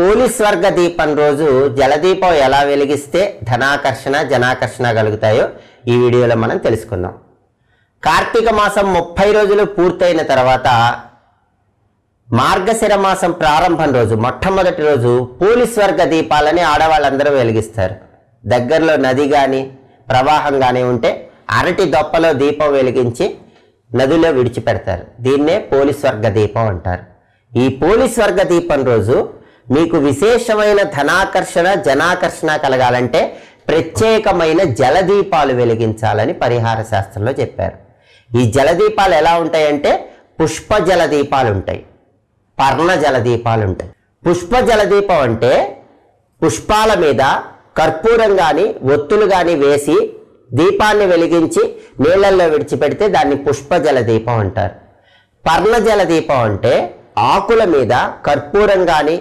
Police వర్గ దీపం రోజు జలదీపం ఎలా వెలిగిస్తే ధనాకర్షణ జనాకర్షణ కలుగుతాయో ఈ వీడియోలో మనం తెలుసుకుందాం. కార్తీక మాసం ముప్పై రోజులు పూర్తయిన తర్వాత మార్గశిర మాసం ప్రారంభం రోజు మొట్టమొదటి రోజు పోలీస్ వర్గ దీపాలని ఆడవాళ్ళందరూ వెలిగిస్తారు. దగ్గరలో నది కానీ ప్రవాహం కానీ ఉంటే అరటి దొప్పలో దీపం వెలిగించి నదిలో విడిచిపెడతారు. దీన్నే పోలీస్ వర్గ దీపం అంటారు. ఈ పోలీస్ వర్గ దీపం రోజు మీకు విశేషమైన ధనాకర్షణ జనాకర్షణ కలగాలంటే ప్రత్యేకమైన జలదీపాలు వెలిగించాలని పరిహార శాస్త్రంలో చెప్పారు. ఈ జలదీపాలు ఎలా ఉంటాయంటే పుష్ప జలదీపాలు ఉంటాయి. పర్ణ జలదీపాలు ఉంటాయి. పుష్ప జలదీపం అంటే పుష్పాల మీద కర్పూరం కానీ ఒత్తులు కానీ వేసి దీపాన్ని వెలిగించి నీళ్ళల్లో విడిచిపెడితే దాన్ని పుష్ప జలదీపం అంటారు. పర్ణ జలదీపం అంటే ఆకుల మీద కర్పూరం కానీ